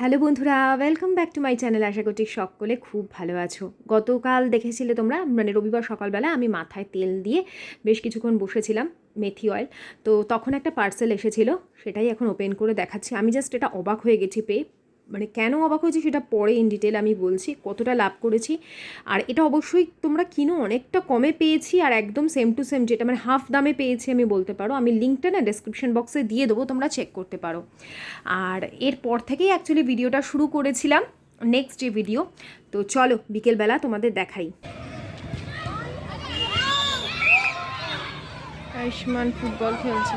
Hello বন্ধুরা welcome back to my channel আশা করছি সকলে খুব ভালো আছো। গতকাল দেখেছিলে তোমরা মানে রবিবার সকালবেলা আমি মাথায় তেল দিয়ে বেশ কিছুক্ষণ বসেছিলাম মেথি অয়েল তো তখন একটা পার্সেল এসেছিল, সেটাই এখন ওপেন করে দেখাচ্ছি। আমি জাস্ট এটা অবাক হয়ে গেছি, পেয়ে মানে কেন অবাক হয়েছি সেটা পরে ইন ডিটেল আমি বলছি, কতটা লাভ করেছি। আর এটা অবশ্যই তোমরা কিনো, অনেকটা কমে পেয়েছি আর একদম সেম টু সেম যেটা মানে হাফ দামে পেয়েছি আমি বলতে পারো। আমি লিঙ্কটা না ডেসক্রিপশন বক্সে দিয়ে দেবো, তোমরা চেক করতে পারো। আর এরপর থেকেই অ্যাকচুয়ালি ভিডিওটা শুরু করেছিলাম নেক্সট যে ভিডিও তো চলো, বিকেলবেলা তোমাদের দেখাই। আয়ুষ্মান ফুটবল খেলছে।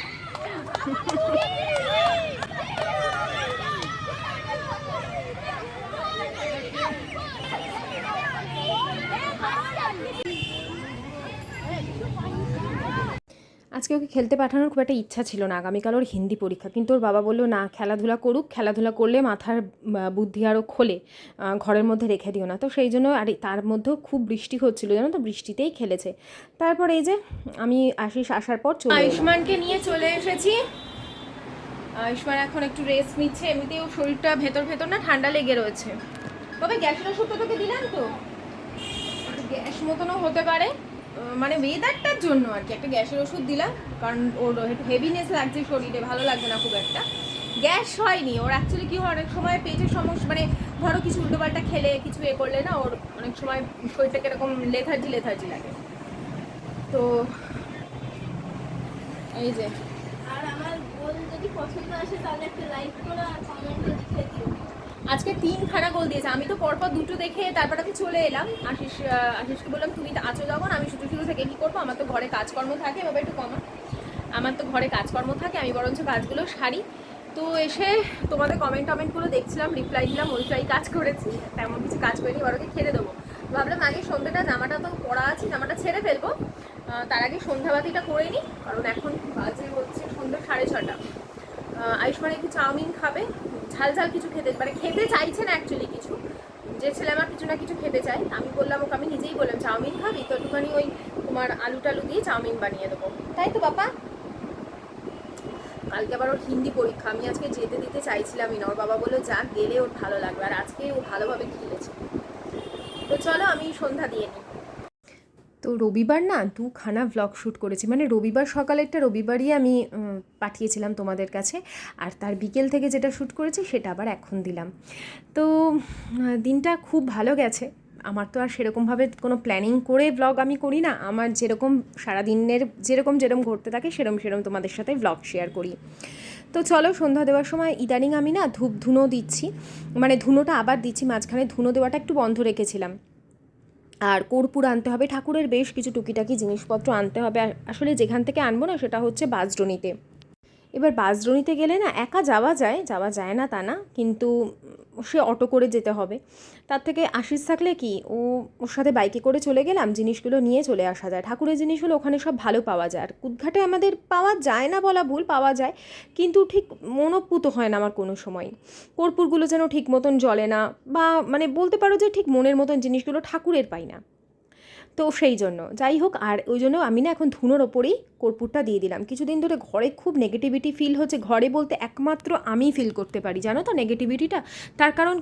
খেলতে পাঠানোর খুব একটা ইচ্ছা ছিল না। আগামীকাল ওর হিন্দি পরীক্ষা। কিন্তু ওর বাবা বলল, না, খেলাধুলা করুক। খেলাধুলা করলে মাথার বুদ্ধি আরও খোলে। ঘরের মধ্যে রেখে দিও না। তো সেই জন্য আর তার মধ্যেও খুব বৃষ্টি হচ্ছিল, জানো তো? বৃষ্টিতেই খেলেছে। তারপর এই যে আমি আশিস আসার পর চলে আয়ুষ্মানকে নিয়ে চলে এসেছি। আয়ুষ্মান এখন একটু রেস্ট নিচ্ছে। এমনিতে এমনিতেও শরীরটা ভেতর ভেতর না ঠান্ডা লেগে রয়েছে। তবে গ্যাসের ওষুধটা তোকে দিলাম তো। গ্যাস মতনও হতে পারে। মানে ওয়েদারটার জন্য আর কি। একটা গ্যাসের ওষুধ দিলাম, কারণ ওর হেভিনেস লাগছে শরীরে, ভালো লাগছে না খুব একটা। গ্যাস হয়নি, ওর অ্যাকচুয়ালি কি হয়, অনেক সময় পেটের সমস্যা মানে ধরো কিছু উল্টোপাল্টা খেলে, কিছু এ করলে না, ওর অনেক সময় শরীরটা কীরকম লেথার্জি লেথার্জি লাগে। তো এই যে। আর আমার গোল যদি পছন্দ আসে, তাহলে একটা লাইক করো আর কমেন্টে দিও। আজকে তিনখানা গোল দিয়েছে। আমি তো পরপর দুটো দেখে তারপর আমি চলে এলাম। আশিস আশিসকে বললাম, তুমি আছো যখন, আমি শুধু শুধু থেকে কি করব? আমার তো ঘরে কাজকর্ম থাকে, বাবা একটু কমা। আমার তো ঘরে কাজকর্ম থাকে, আমি বরঞ্চ কাজগুলো সারি। তো এসে তোমাদের কমেন্ট টমেন্টগুলো দেখছিলাম রিপ্লাই দিলাম, ওইটাই কাজ করেছি। তেমন কিছু কাজ করিনি ওকে খেতে দেবো। ভাবলাম, আগে সন্ধ্যাটা জামাটা তো পরা আছে, জামাটা ছেড়ে ফেলব। তার আগে সন্ধ্যাবাতিটা করে নিই কারণ এখন বাজে হচ্ছে সন্ধ্যা সাড়ে ছটা আয়ুষ্মান একটু চাউমিন খাবে ঝাল ঝাল কিছু খেতে মানে খেতে চাইছে না অ্যাকচুয়ালি কিছু। যে ছেলে আমার কিছু না কিছু খেতে চায়, আমি বললাম, ওকে আমি নিজেই বললাম, চাউমিন খাবি? তো একটুখানি ওই তোমার আলু টালু দিয়ে চাউমিন বানিয়ে দেবো। তাই তো বাবা কালকে আবার ওর হিন্দি পরীক্ষা, আমি আজকে যেতে দিতে চাইছিলামই না। ওর বাবা বলল, যা, গেলে ওর ভালো লাগবে। আর আজকে ও ভালোভাবে খেলেছে। তো চলো আমি সন্ধ্যা দিয়ে নিই। তো রবিবার না দুখানা ভ্লগ শ্যুট করেছি। মানে রবিবার সকালেরটা রবিবারই আমি পাঠিয়েছিলাম তোমাদের কাছে। আর তার বিকেল থেকে যেটা শ্যুট করেছি সেটা আবার এখন দিলাম। তো দিনটা খুব ভালো গেছে। আমার তো আর সেরকমভাবে কোনো প্ল্যানিং করে ব্লগ আমি করি না। আমার যেরকম সারাদিনের যেরকম যেরকম ঘটতে থাকে সেরম সেরম তোমাদের সাথে ব্লগ শেয়ার করি। তো চলো সন্ধ্যা দেওয়ার সময় ইদানিং আমি না ধূপ ধুনো দিচ্ছি। মানে ধুনোটা আবার দিচ্ছি, মাঝখানে ধুনো দেওয়াটা একটু বন্ধ রেখেছিলাম। আর কর্পূর আনতে হবে। ঠাকুরের বেশ কিছু টুকিটাকি জিনিসপত্র আনতে হবে। আসলে যেখান থেকে আনব না, সেটা হচ্ছে বাসড্রনিতে এবার বাসড্রনিতে গেলে না একা যাওয়া যায় যাওয়া যায় না তা না, কিন্তু সে অটো করে যেতে হবে। তার থেকে আশিস থাকলে কি, ও ওর সাথে বাইকে করে চলে গেলাম, জিনিসগুলো নিয়ে চলে আসা যায়। ঠাকুরের জিনিসগুলো ওখানে সব ভালো পাওয়া যায়। আর কুদঘাটে আমাদের পাওয়া যায় না বলা ভুল, পাওয়া যায়, কিন্তু ঠিক মনোপুত হয় না আমার কোনো সময়। কর্পূরগুলো যেন ঠিক মতন জ্বলে না, বা মানে বলতে পারো যে ঠিক মনের মতন জিনিসগুলো ঠাকুরের পাই না। তো সেই জন্য। যাই হোক, আর ওই জন্য আমি না এখন ধুনোর ওপরেই কর্পূরটা দিয়ে দিলাম। কিছুদিন ধরে ঘরে খুব নেগেটিভিটি ফিল হচ্ছে। ঘরে বলতে একমাত্র আমি ফিল করতে পারি। জানো তো নেগেটিভিটিটা তার কারণ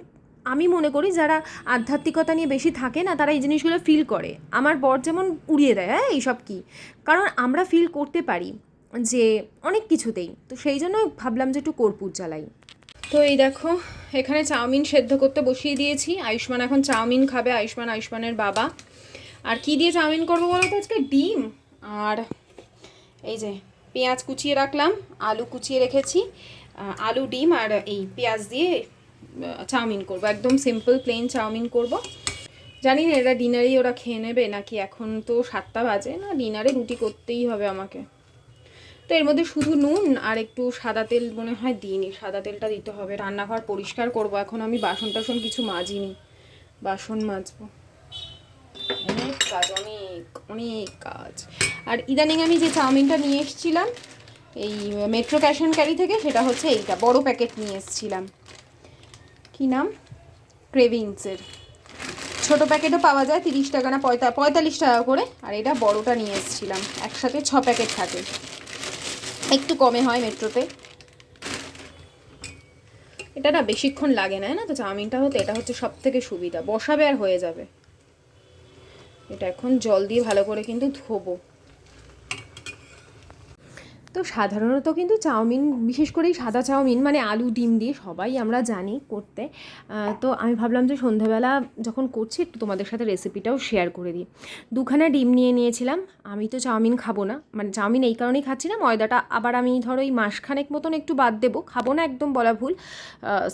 আমি মনে করি যারা আধ্যাত্মিকতা নিয়ে বেশি থাকে না, তারা এই জিনিসগুলো ফিল করে। আমার বর যেমন উড়িয়ে দেয় হ্যাঁ এইসব কি? কারণ আমরা ফিল করতে পারি যে অনেক কিছুতেই। তো সেই জন্য ভাবলাম যে একটু কর্পূর জ্বালাই। তো এই দেখো, এখানে চাউমিন সেদ্ধ করতে বসিয়ে দিয়েছি। আয়ুষ্মান এখন চাউমিন খাবে। আয়ুষ্মান, আয়ুষ্মানের বাবা। আর কি দিয়ে চাউমিন করব বলো তো আজকে? ডিম আর এই যে পেঁয়াজ কুচিয়ে রাখলাম, আলু কুচিয়ে রেখেছি। আলু, ডিম আর এই পেঁয়াজ দিয়ে চাউমিন করব। একদম সিম্পল প্লেন চাউমিন করব। জানি না, এরা ডিনারেই ওরা খেয়ে নেবে নাকি এখন তো সাতটা বাজে। না, ডিনারে রুটি করতেই হবে আমাকে। তো এর মধ্যে শুধু নুন আর একটু সাদা তেল মনে হয় দিইনি। সাদা তেলটা দিতে হবে। রান্নাঘর পরিষ্কার করব। এখন আমি বাসন টাসন কিছু মাজিনি বাসন মাজবো। অনেক কাজ অনেক অনেক কাজ আর ইদানিং আমি যে চাউমিনটা নিয়ে এসেছিলাম, এই মেট্রো ক্যাশ অ্যান্ড ক্যারি থেকে, সেটা হচ্ছে এইটা, বড় প্যাকেট নিয়ে এসেছিলাম। কি নাম? ক্রেভিংসের। ছোট প্যাকেটও পাওয়া যায়, তিরিশ টাকা না পঁয়তা, পঁয়তাল্লিশ টাকা করে, আর এটা বড়টা নিয়ে এসেছিলাম, একসাথে ছ প্যাকেট থাকে। একটু কমে হয় মেট্রোতে। এটা না বেশিক্ষণ লাগে না না তো, চাউমিনটা হতে এটা হচ্ছে সব থেকে সুবিধা, বসাবে আর হয়ে যাবে। এটা এখন জল দিয়ে ভালো করে কিন্তু ধোবো। তো সাধারণত কিন্তু চাউমিন, বিশেষ করে সাদা চাউমিন মানে আলু, ডিম দিয়ে সবাই আমরা জানি করতে। তো আমি ভাবলাম যে সন্ধ্যাবেলা যখন করছি, একটু তোমাদের সাথে রেসিপিটাও শেয়ার করে দিই। দুখানা ডিম নিয়ে নিয়েছিলাম, আমি তো চাউমিন খাব না। মানে চাউমিন এই কারণেই খাচ্ছি না, ময়দাটা আবার আমি ধরো এই মাসখানেক মতন একটু বাদ দেবো। খাব না একদম বলা ভুল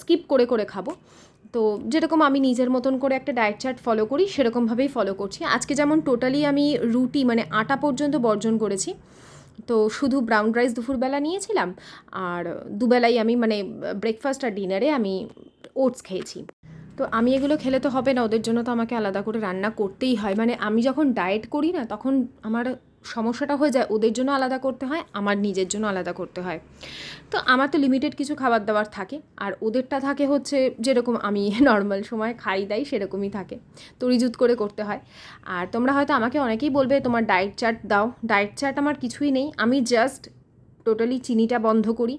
স্কিপ করে করে খাব। তো যেরকম আমি নিজের মতন করে একটা ডায়েট চার্ট ফলো করি, সেরকমভাবেই ফলো করছি। আজকে যেমন টোটালি আমি রুটি মানে আটা পর্যন্ত বর্জন করেছি। তো শুধু ব্রাউন রাইস দুপুরবেলা নিয়েছিলাম, আর দুবেলাই আমি মানে ব্রেকফাস্ট আর ডিনারে আমি ওটস খেয়েছি। তো আমি এগুলো খেলে তো হবে না, ওদের জন্য তো আমাকে আলাদা করে রান্না করতেই হয়। মানে আমি যখন ডায়েট করি না, তখন আমার সমস্যাটা হয়ে যায়, ওদের জন্য আলাদা করতে হয়, আমার নিজের জন্য আলাদা করতে হয়। তো আমার তো লিমিটেড কিছু খাবার দাবার থাকে, আর ওদেরটা থাকে হচ্ছে যেরকম আমি নর্মাল সময় খাই, দাই, সেরকমই থাকে। তরিজুত করে করতে হয়। আর তোমরা হয়তো আমাকে অনেকেই বলবে, তোমার ডায়েট চার্ট দাও। ডায়েট চার্ট আমার কিছুই নেই, আমি জাস্ট টোটালি চিনিটা বন্ধ করি।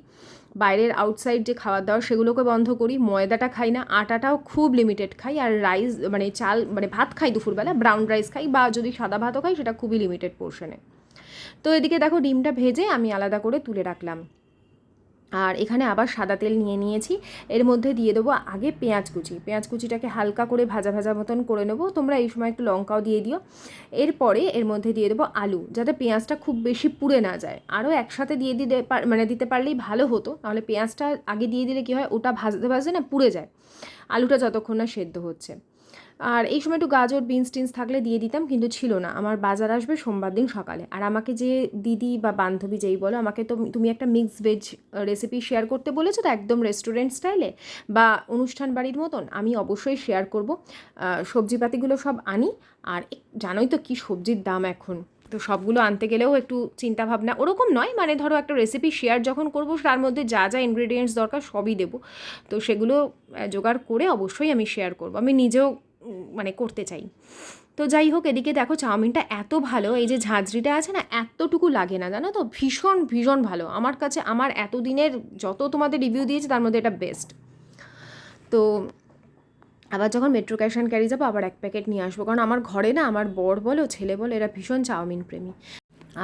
বাইরের আউটসাইড যে খাবার দাবার সেগুলোকে বন্ধ করি। ময়দাটা খাই না, আটাটাও খুব লিমিটেড খাই আর রাইস মানে চাল মানে ভাত খাই দুপুরবেলা ব্রাউন রাইস খাই বা যদি সাদা ভাতও খাই সেটা খুবই লিমিটেড পোর্শনে তো এদিকে দেখো ডিমটা ভেজে আমি আলাদা করে তুলে রাখলাম। আর এখানে আবার সাদা তেল নিয়ে নিয়েছি। এর মধ্যে দিয়ে দেবো আগে পেঁয়াজ কুচি। পেঁয়াজ কুচিটাকে হালকা করে ভাজা ভাজা মতন করে নেব। তোমরা এই সময় একটু লঙ্কাও দিয়ে দিও। এরপরে এর মধ্যে দিয়ে দেবো আলু, যাতে পেঁয়াজটা খুব বেশি পুড়ে না যায়। আরও একসাথে দিয়ে দিতে মানে দিতে পারলেই ভালো হতো। নাহলে পেঁয়াজটা আগে দিয়ে দিলে কী হয়? ওটা ভাজতে ভাজতে না পুড়ে যায়। আলুটা যতক্ষণ না সেদ্ধ হচ্ছে। আর এই সময় একটু গাজর বিনস টিনস থাকলে দিয়ে দিতাম, কিন্তু ছিল না। আমার বাজার আসবে সোমবার দিন সকালে। আর আমাকে যে দিদি বা বান্ধবী যেই বলো, আমাকে তো তুমি একটা মিক্স ভেজ রেসিপি শেয়ার করতে বলেছ, তো একদম রেস্টুরেন্ট স্টাইলে বা অনুষ্ঠান বাড়ির মতন আমি অবশ্যই শেয়ার করব। সবজিপাতিগুলো সব আনি। আর জানোই তো কি সবজির দাম এখন। তো সবগুলো আনতে গেলেও একটু চিন্তা ভাবনা ওরকম নয় মানে ধরো একটা রেসিপি শেয়ার যখন করব, তার মধ্যে যা যা ইনগ্রিডিয়েন্টস দরকার সবই দেবো। তো সেগুলো জোগাড় করে অবশ্যই আমি শেয়ার করব। আমি নিজেও মানে করতে চাই। তো যাই হোক, এদিকে দেখো চাউমিনটা এত ভালো, এই যে ঝাঁঝরিটা আছে না, এতটুকু লাগে না, জানো তো? ভীষণ ভীষণ ভালো। আমার কাছে, আমার এতদিনের যত তোমাদের রিভিউ দিয়েছে, তার মধ্যে এটা বেস্ট তো আবার যখন মেট্রো ক্যাশ অ্যান্ড ক্যারি যাব, আবার এক প্যাকেট নিয়ে আসব। কারণ আমার ঘরে না, আমার বর বলো, ছেলে বলো, এরা ভীষণ চাউমিন প্রেমী।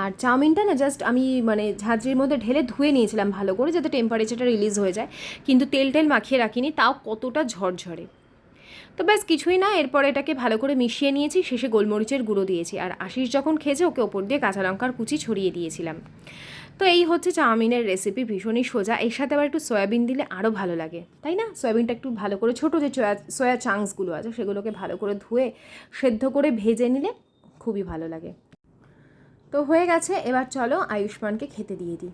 আর চাউমিনটা না জাস্ট আমি মানে ঝাঁঝরির মধ্যে ঢেলে ধুয়ে নিয়েছিলাম ভালো করে, যাতে টেম্পারেচারটা রিলিজ হয়ে যায়। কিন্তু তেল টেল মাখিয়ে রাখিনি, তাও কতটা ঝরঝরে। তো ব্যাস কিছুই না, এরপর এটাকে ভালো করে মিশিয়ে নিয়েছি, শেষে গোলমরিচের গুঁড়ো দিয়েছি। আর আশিস যখন খেয়েছে, ওকে ওপর দিয়ে কাঁচা লঙ্কার কুচি ছড়িয়ে দিয়েছিলাম। তো এই হচ্ছে চাউমিনের রেসিপি ভীষণই সোজা। এর সাথে আবার একটু সয়াবিন দিলে আরও ভালো লাগে। তাই না? সয়াবিনটা একটু ভালো করে, ছোটো যে সয়া সয়া চাংসগুলো আছে, সেগুলোকে ভালো করে ধুয়ে, সেদ্ধ করে ভেজে নিলে খুবই ভালো লাগে। তো হয়ে গেছে, এবার চলো আয়ুষ্মানকে খেতে দিয়ে দিই।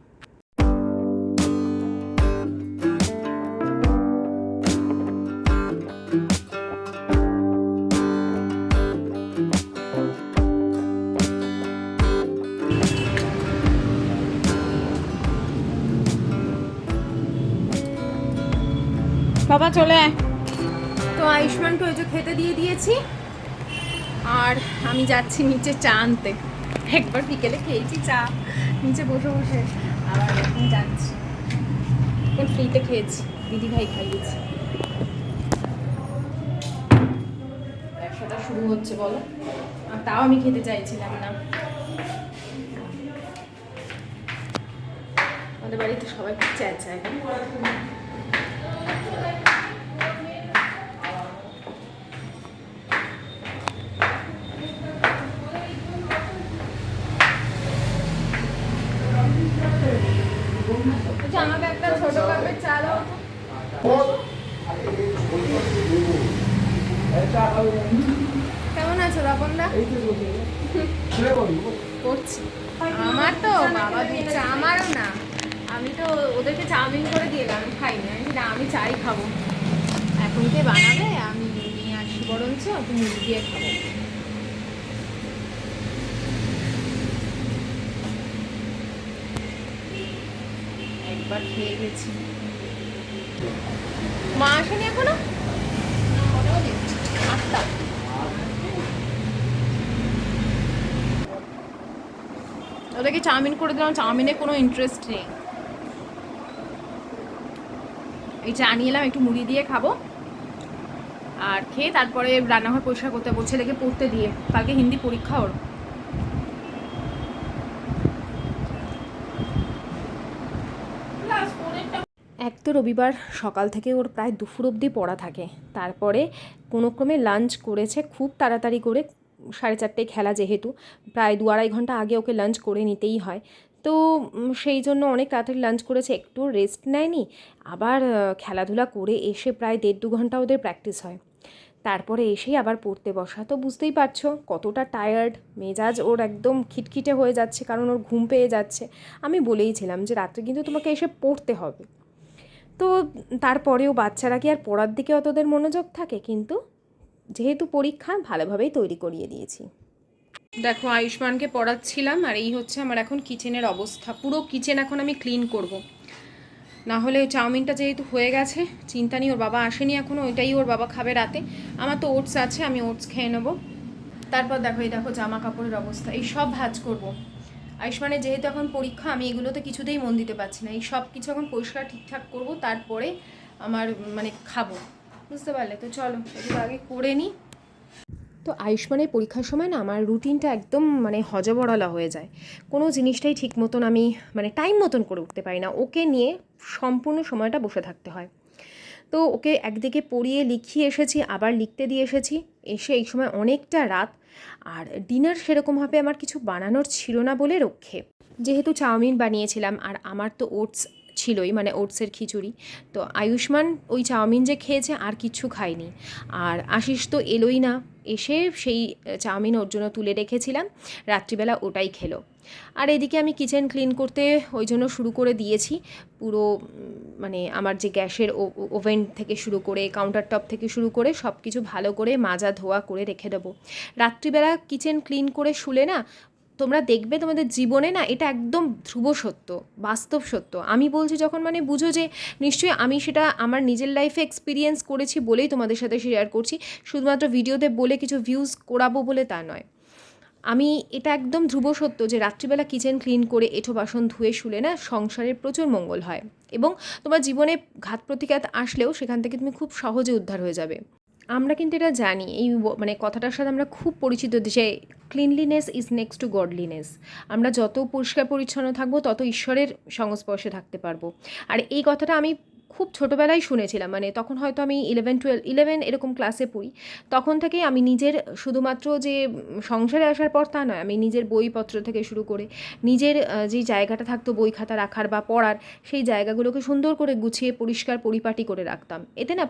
বাবা, চলে আয়। তো আয়ুষ্মানকে ওই যে খেতে দিয়ে দিয়েছি। আর আমি যাচ্ছি নিচে চা আনতে। একবার বিকেলে খেয়েছি চা। নিচে বসে বসে। আবার এখন যাচ্ছি। এখন ফ্রিতে খেয়েছি। দিদি ভাই খাইয়েছি। ব্যবসাটা শুরু হচ্ছে, বলো। আর তাও আমি খেতে চাইছিলাম না। আমাদের বাড়িতে সবাই খুব চেঁচায় আমাকে একটা ছোট কাপের চা দাও কেমন আছো তপনদা করছি। আমার তো বাবা চা আমারও না। আমি তো ওদেরকে চাউমিন করে দিয়ে এলাম আমি খাইনি। আমি না আমি চাই খাব। এখন কে বানাবে আমি নিয়ে আসি বরঞ্চ মুড়ি দিয়ে খাব। একবার খেয়ে গেছি। মা আসেনি এখনও? ওদেরকে চাউমিন করে দিলাম, চাউমিনে কোনো ইন্টারেস্ট নেই। এই চা নিয়ে এলাম, একটু মুড়ি দিয়ে খাব। আর খেয়ে তারপরে রান্নাঘর পরিষ্কার করতে বলছে ছেলেকে পড়তে দিয়ে। কালকে হিন্দি পরীক্ষা ওর। এক তো রবিবার সকাল থেকে ওর প্রায় দুপুর অবধি পড়া থাকে। তারপরে কোনো ক্রমে লাঞ্চ করেছে, খুব তাড়াতাড়ি করে সাড়ে চারটে খেলা যেহেতু, প্রায় দু আড়াই ঘণ্টা আগে ওকে লাঞ্চ করে নিতেই হয়। তো সেই জন্য অনেক তাড়াতাড়ি লাঞ্চ করেছে, একটু রেস্ট নেয়নি, আবার খেলাধুলা করে এসে প্রায় দেড় দু ঘণ্টা ওদের প্র্যাকটিস হয়। তারপরে এসেই আবার পড়তে বসা। তো বুঝতেই পারছ, কতটা টায়ার্ড মেজাজ ওর একদম খিটখিটে হয়ে যাচ্ছে, কারণ ওর ঘুম পেয়ে যাচ্ছে। আমি বলেইছিলাম যে, রাত্রে কিন্তু তোমাকে এসে পড়তে হবে। তো, তারপরেও বাচ্চারা কি আর পড়ার দিকে অতদের মনোযোগ থাকে? কিন্তু যেহেতু পরীক্ষা, ভালোভাবেই তৈরি করিয়ে দিয়েছি। দেখো, আয়ুষ্মানকে পড়াচ্ছিলাম আর এই হচ্ছে আমার এখন কিচেনের অবস্থা। পুরো কিচেন এখন আমি ক্লিন করব। না হলে চাউমিনটা যেহেতু হয়ে গেছে, চিন্তা নেই, ওর বাবা আসেনি এখনও ওইটাই ওর বাবা খাবে রাতে। আমার তো ওটস আছে, আমি ওটস খেয়ে নেব। তারপর দেখো, এই দেখো জামা কাপড়ের অবস্থা, এই সব ভাজ করব। আয়ুষ্মানের যেহেতু এখন পরীক্ষা, আমি এগুলোতে কিছুতেই মন দিতে পারছি না। এই সব কিছু এখন পরিষ্কার ঠিকঠাক করব, তারপরে আমার মানে খাব। বুঝতে পারলে, তো চলো এগুলো আগে করে নিই তো আয়ুষ্মানের পরীক্ষার সময় না আমার রুটিনটা একদম মানে হজবড়ালা হয়ে যায়। কোনো জিনিসটাই ঠিক মতন আমি মানে টাইম মতন করে উঠতে পারি না। ওকে নিয়ে সম্পূর্ণ সময়টা বসে থাকতে হয়। তো ওকে একদিকে পড়িয়ে লিখিয়ে এসেছি, আবার লিখতে দিয়ে এসেছি। এসে এই সময় অনেকটা রাত। আর ডিনার সেরকমভাবে আমার কিছু বানানোর ছিল না বলে রক্ষে। যেহেতু চাউমিন বানিয়েছিলাম, আর আমার তো ওটস ছিলই মানে ওটসের খিচুড়ি। তো আয়ুষ্মান ওই চাউমিন যে খেয়েছে আর কিচ্ছু খায়নি। আর আশিস তো এলোই না, এসে সেই চাউমিন ওর জন্য তুলে রেখেছিলাম, রাত্রিবেলা ওটাই খেলো। আর এদিকে আমি কিচেন ক্লিন করতে ওই জন্য শুরু করে দিয়েছি, পুরো মানে আমার যে গ্যাসের ওভেন থেকে শুরু করে কাউন্টার টপ থেকে শুরু করে সব কিছু ভালো করে মাজা ধোয়া করে রেখে দেবো। রাত্রিবেলা কিচেন ক্লিন করে শুলে না তোমরা দেখবে তোমাদের জীবনে না এটা একদম ধ্রুব সত্য, বাস্তব সত্য। আমি বলছি যখন মানে বুঝো যে নিশ্চয়ই আমি সেটা আমার নিজের লাইফে এক্সপিরিয়েন্স করেছি বলেই তোমাদের সাথে শেয়ার করছি, শুধুমাত্র ভিডিওতে বলে কিছু ভিউজ করাবো বলে তা নয়। আমি এটা একদম ধ্রুব সত্য যে রাত্রিবেলা কিচেন ক্লিন করে এঁঠো বাসন ধুয়ে শুলে না সংসারের প্রচুর মঙ্গল হয় এবং তোমার জীবনে ঘাত প্রতিঘাত আসলেও সেখান থেকে তুমি খুব সহজে উদ্ধার হয়ে যাবে। আমরা কিন্তু এটা জানি, এই মানে কথাটার সাথে আমরা খুব পরিচিত যে cleanliness is next to godliness আমরা যত পরিষ্কার পরিচ্ছন্ন থাকব, তত ঈশ্বরের সংস্পর্শে থাকতে পারব। আর এই কথাটা আমি খুব ছোটোবেলায় শুনেছিলাম মানে তখন হয়তো আমি ইলেভেন টুয়েলভ ইলেভেন এরকম ক্লাসে পড়ি। তখন থেকেই আমি নিজের শুধুমাত্র যে সংসারে আসার পর তা নয়, আমি নিজের বইপত্র থেকে শুরু করে নিজের যে জায়গাটা থাকতো বই খাতা রাখার বা পড়ার, সেই জায়গাগুলোকে সুন্দর করে গুছিয়ে পরিষ্কার পরিপাটি করে রাখতাম। এতে না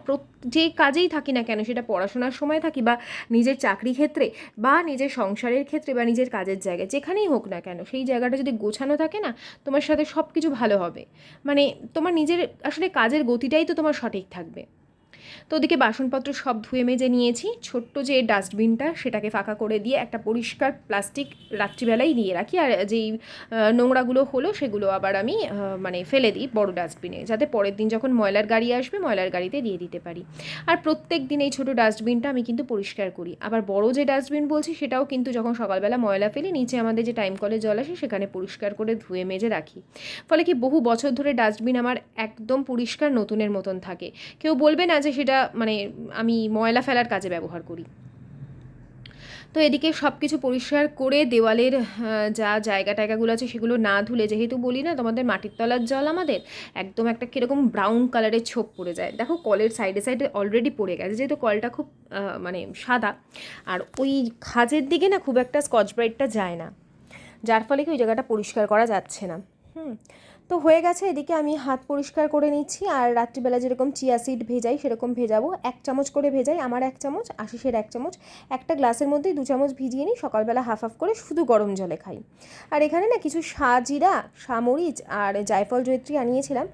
যে কাজেই থাকি না কেন, সেটা পড়াশোনার সময় থাকি বা নিজের চাকরি ক্ষেত্রে বা নিজের সংসারের ক্ষেত্রে বা নিজের কাজের জায়গায়, যেখানেই হোক না কেন, সেই জায়গাটা যদি গোছানো থাকে না, তোমার সাথে সব কিছু ভালো হবে। মানে তোমার নিজের আসলে কাজের গতিটাই তো তোমার সঠিক থাকবে। তো ওদিকে বাসনপত্র সব ধুয়ে মেজে নিয়েছি। ছোট্ট যে ডাস্টবিনটা, সেটাকে ফাঁকা করে দিয়ে একটা পরিষ্কার প্লাস্টিক রাত্রিবেলাই দিয়ে রাখি। আর যেই নোংরাগুলো হলো সেগুলো আবার আমি মানে ফেলে দিই বড় ডাস্টবিনে, যাতে পরের দিন যখন ময়লার গাড়ি আসবে, ময়লার গাড়িতে দিয়ে দিতে পারি। আর প্রত্যেক দিন এই ছোটো ডাস্টবিনটা আমি কিন্তু পরিষ্কার করি। আবার বড় যে ডাস্টবিন বলছি, সেটাও কিন্তু যখন সকালবেলা ময়লা ফেলি, নিচে আমাদের যে টাইম কলে জল আসে, সেখানে পরিষ্কার করে ধুয়ে মেজে রাখি। ফলে কি বহু বছর ধরে ডাস্টবিন আমার একদম পরিষ্কার নতুনের মতন থাকে। কেউ বলবে না যে সেটা মানে আমি ময়লা ফেলার কাজে ব্যবহার করি। তো এদিকে সব কিছু পরিষ্কার করে দেওয়ালের যা জায়গা টায়গাগুলো আছে সেগুলো না ধুলে, যেহেতু বলি না তোমাদের মাটির তলার জল আমাদের, একদম একটা কীরকম ব্রাউন কালারের ছোপ পড়ে যায়। দেখো কলের সাইডে সাইডে অলরেডি পড়ে গেছে, যেহেতু কলটা খুব মানে সাদা, আর ওই খাজের দিকে না খুব একটা স্কচ ব্রাইটটা যায় না। যার ফলে কি ওই জায়গাটা পরিষ্কার করা যাচ্ছে না। হুম তো হয়ে গেছে, এদিকে আমি হাত পরিষ্কার করে নিচ্ছি আর রাত্রিবেলা যেরকম চিয়া সিড ভেজাই সেরকম ভেজাবো। এক চামচ করে ভেজাই, আমার এক চামচ, আশিসের এক চামচ। একটা গ্লাসের মধ্যেই দু চামচ ভিজিয়ে নিই, সকালবেলা হাফ হাফ করে শুধু গরম জলে খাই। আর এখানে না কিছু সাজিরা, সামরিচ আর জায়ফল জয়ত্রী আনিয়েছিলাম।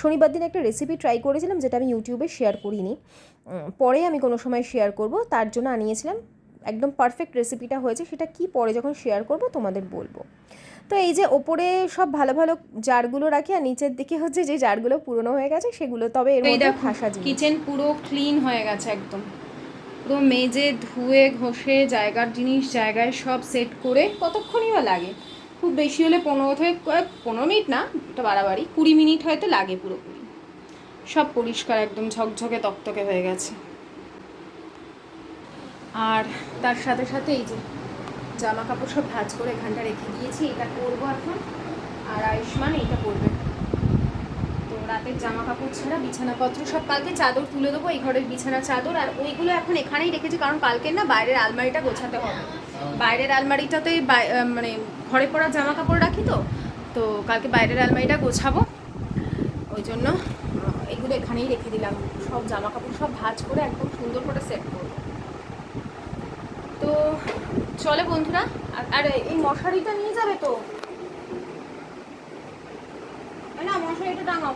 শনিবার দিন একটা রেসিপি ট্রাই করেছিলাম, যেটা আমি ইউটিউবে শেয়ার করিনি। পরে আমি কোনো সময় শেয়ার করব, তার জন্য আনিয়েছিলাম। একদম পারফেক্ট রেসিপিটা হয়েছে সেটা কি পরে যখন শেয়ার করব তোমাদের বলব। তো এই যে ওপরে সব ভালো ভালো জারগুলো রাখি আর নিচের দিকে হচ্ছে যে জারগুলো পুরনো হয়ে গেছে সেগুলো তবে এর মধ্যে জিনিস। কিচেন পুরো ক্লিন হয়ে গেছে একদম। পুরো মেজে ধুয়ে ঘষে জায়গার জিনিস জায়গায় সব সেট করে কতক্ষণই বা লাগে? খুব বেশি হলে পনেরো থেকে পনেরো মিনিট না এটা বাড়াবাড়ি কুড়ি মিনিট হয়তো লাগে পুরোপুরি। সব পরিষ্কার একদম ঝকঝকে তকতকে হয়ে গেছে। আর তার সাথে সাথে এই যে জামা কাপড় সব ভাজ করে এখানটা রেখে দিয়েছি, এটা করব এখন। আর আয়ুষ্মান এইটা করবে। তো রাতের জামা কাপড় ছাড়া বিছানাপত্র সব কালকে চাদর তুলে দেবো, এই ঘরের বিছানা চাদর আর ওইগুলো এখন এখানেই রেখেছি, কারণ কালকে না বাইরের আলমারিটা গোছাতে হবে। বাইরের আলমারিটাতে মানে ঘরে পরা জামা কাপড় রাখি তো তো কালকে বাইরের আলমারিটা গোছাবো। ওই জন্য এগুলো এখানেই রেখে দিলাম। সব জামা কাপড় সব ভাঁজ করে একদম সুন্দর করে সেট করব। তো চলে বন্ধুরা আর- এই মশারিটা নিয়ে যাবে তো? না মশারিটা টাঙাও।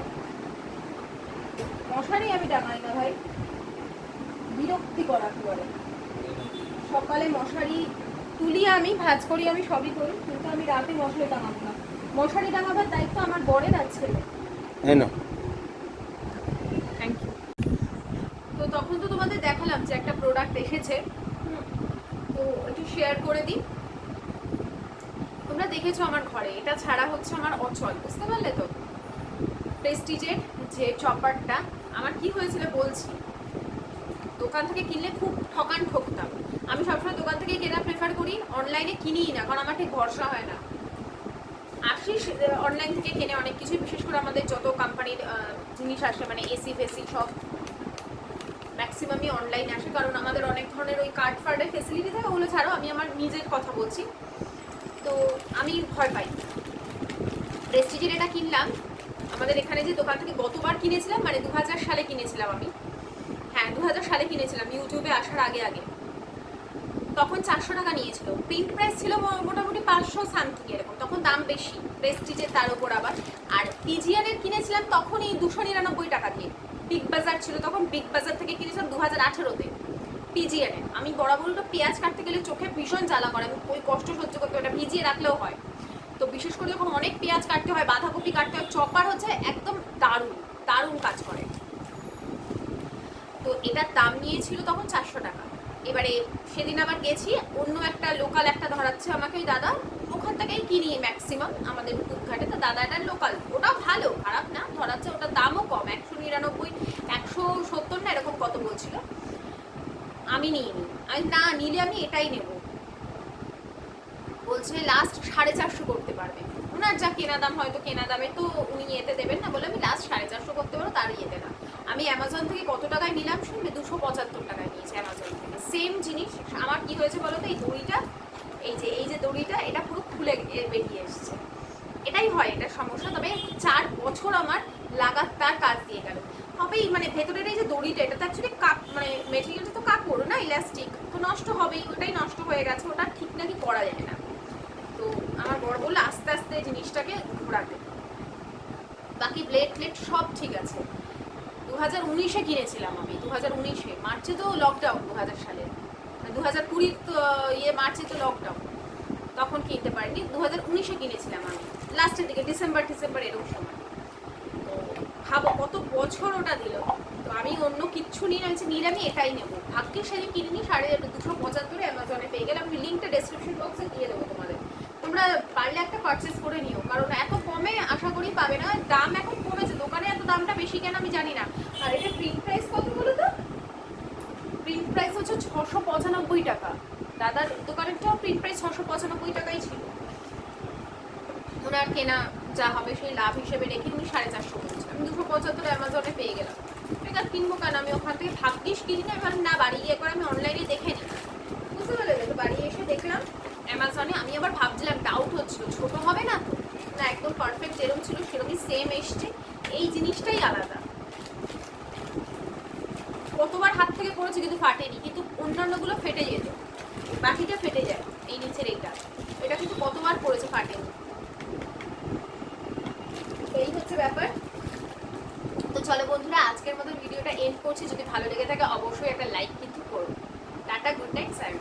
মশারি আমি টাঙাই না ভাই। বিরক্তি করা করে সকালে মশারি তুলি আমি ভাজ করি আমি সবই করি কিন্তু আমি রাতে মশারি টাঙাবো না। মশারি টাঙাবার দায়িত্ব আমার বরের আর ছেলে থ্যাংক ইউ তো তখন তো তোমাদের দেখালাম যে একটা প্রোডাক্ট এসেছে। তো একটু শেয়ার করে দিই। তোমরা দেখেছ আমার ঘরে, এটা ছাড়া হচ্ছে আমার অচল, বুঝতে পারলে তো? প্রেস্টিজের যে চপারটা আমার কি হয়েছিল বলছি? দোকান থেকে কিনলে খুব ঠকান ঠকতাম। আমি সবসময় দোকান থেকে কেনা প্রেফার করি অনলাইনে কিনিই না, কারণ আমার ঠিক ভরসা হয় না। আশিস অনলাইন থেকে কেনে অনেক কিছু, বিশেষ করে আমাদের যত কোম্পানির জিনিস আসে মানে এসি ফেসি সব। ম্যাক্সিমামই অনলাইন আসে। কারণ আমাদের অনেক ধরনের ওই কার্ড ফার্ডের ফেসিলিটি থাকে, ওগুলো ছাড়াও আমি আমার নিজের কথা বলছি। তো আমি ভয় পাই। প্রেস্টিজের এটা কিনলাম। আমাদের এখানে যে দোকান থেকে গতবার কিনেছিলাম মানে দু হাজার সালে কিনেছিলাম আমি। হ্যাঁ দু হাজার সালে কিনেছিলাম ইউটিউবে আসার আগে আগে। তখন চারশো টাকা নিয়েছিল। প্রিন্ট প্রাইস ছিল মোটামুটি পাঁচশো সামথিং এরকম। তখন দাম বেশি। প্রেস্টিজের তার উপর আবার। আর পিজিয়ানের কিনেছিলাম তখনই দুশো নিরানব্বই টাকা দিয়ে। বিগ বাজার ছিল, তখন বিগ বাজার থেকে কিনেছিলাম দু হাজার আঠেরোতে পিজিয়ানে আমি বরাবর তো পেঁয়াজ কাটতে গেলে চোখে ভীষণ জ্বালা করে আমি ওই কষ্ট সহ্য করতে ওটা ভিজিয়ে রাখলেও হয়। তো বিশেষ করে যখন অনেক পেঁয়াজ কাটতে হয়, বাঁধাকপি কাটতে হয়, চপার হচ্ছে একদম দারুণ দারুণ কাজ করে। তো এটার দাম নিয়েছিল তখন চারশো টাকা। এবারে সেদিন আবার গেছি, অন্য একটা লোকাল একটা ধরাচ্ছে আমাকে ওই দাদা ওখান থেকেই কিনি ম্যাক্সিমাম আমাদের কুকঘাটে তো দাদা এটা লোকাল ওটাও ভালো, খারাপ না ধরাচ্ছে ওটার দামও কম। একশো নিরানব্বই, একশো সত্তর না, এরকম কত বলছিল? আমি নিইনি। আমি না নিলে আমি এটাই নেব। বলছে লাস্ট সাড়ে চারশো করতে পারবে। ওনার যা কেনা দাম হয়তো কেনা দামে তো উনি এতে দেবেন না বলে আমি লাস্ট সাড়ে চারশো করতে পারো তার ইয়েতে না। আমি অ্যামাজন থেকে কত টাকায় নিলাম শুনবে দুশো পঁচাত্তর টাকায় নিয়েছি অ্যামাজন থেকে। সেম জিনিস, আমার কি হয়েছে বলো তো? এই দড়িটা, এই যে এই যে দড়িটা, এটা খুলে বেরিয়ে এসছে। এটাই হয়, এটা সমস্যা। তবে চার বছর আমার লাগাতার কাজ দিয়ে গেল। হবেই মানে ভেতরের এই যে দড়িটা এটা তো অ্যাকচুয়ালি কাপ মানে মেটেরিয়ালটা তো কাপড় না ইলাস্টিক তো নষ্ট হবেই, ওটাই নষ্ট হয়ে গেছে, ওটা ঠিক নাকি করা যায় না। তো আমার বড় বলল, আস্তে আস্তে জিনিসটাকে ঘোরাতে। বাকি ব্লেড প্লেট সব ঠিক আছে। দু হাজার উনিশে কিনেছিলাম আমি দু হাজার উনিশে। মার্চে তো লকডাউন দু হাজার সালে দু হাজার কুড়ির তো ইয়ে মার্চে তো লকডাউন তখন কিনতে পারিনি। দু হাজার উনিশে কিনেছিলাম আমি। লাস্টের দিকে ডিসেম্বর ডিসেম্বর এরকম সময়। তো ভাবো, কত বছর ওটা দিল। তো আমি অন্য কিচ্ছু নিয়ে আমি এটাই নেব। ভাগ্যে সেদিন কিনিনি, সাড়ে দুশো পঁচাত্তরে অ্যামাজনে পেয়ে গেলাম। আমি লিঙ্কটা ডেসক্রিপশন বক্সে দিয়ে দেবো তোমাদের। তোমরা পারলে একটা পারচেস করে নিও, কারণ এত কমে আশা করি পাবে না। দাম এখন কমেছে, দোকানে এত দামটা বেশি কেন আমি জানি না। আর এটা প্রিন্ট প্রাইস কত বলো তো? প্রিন্ট প্রাইস হচ্ছে ছশো পঁচানব্বই টাকা। দাদার দোকানেরটাও প্রিন্ট প্রাইস ছশো পঁচানব্বই টাকাই ছিল। ওনার কেনা যা হবে সেই লাভ হিসেবে রেখে উনি সাড়ে চারশো বলছে আমি দুশো পঁচাত্তর অ্যামাজনে পেয়ে গেলাম। এটা কিনবো কেন? আমি ওখান থেকে ভাগ্যিস কিনি না এবার না বাড়ি গিয়ে একবার আমি অনলাইনে দেখে নিই বুঝতে পারলে তো বাড়ি এসে দেখলাম, অ্যামাজনে আমি আবার ভাবছিলাম ডাউট হচ্ছিল, ছোট হবে না তো? না, একদম পারফেক্ট যেরকম ছিল সেরকমই সেম এসছে। এই জিনিসটাই আলাদা। কতবার হাত থেকে পড়েছে কিন্তু ফাটেনি, কিন্তু অন্যান্যগুলো ফেটে যেত। বাকিটা ফেটে যায়, এই নিচের এইটা। এটা কিন্তু কতবার পড়েছে ফাটে। এই হচ্ছে ব্যাপার। তো চলো বন্ধুরা, আজকের মতো ভিডিওটা এন্ড করছি। যদি ভালো লেগে থাকে, অবশ্যই একটা লাইক কিন্তু করো। Tata good night side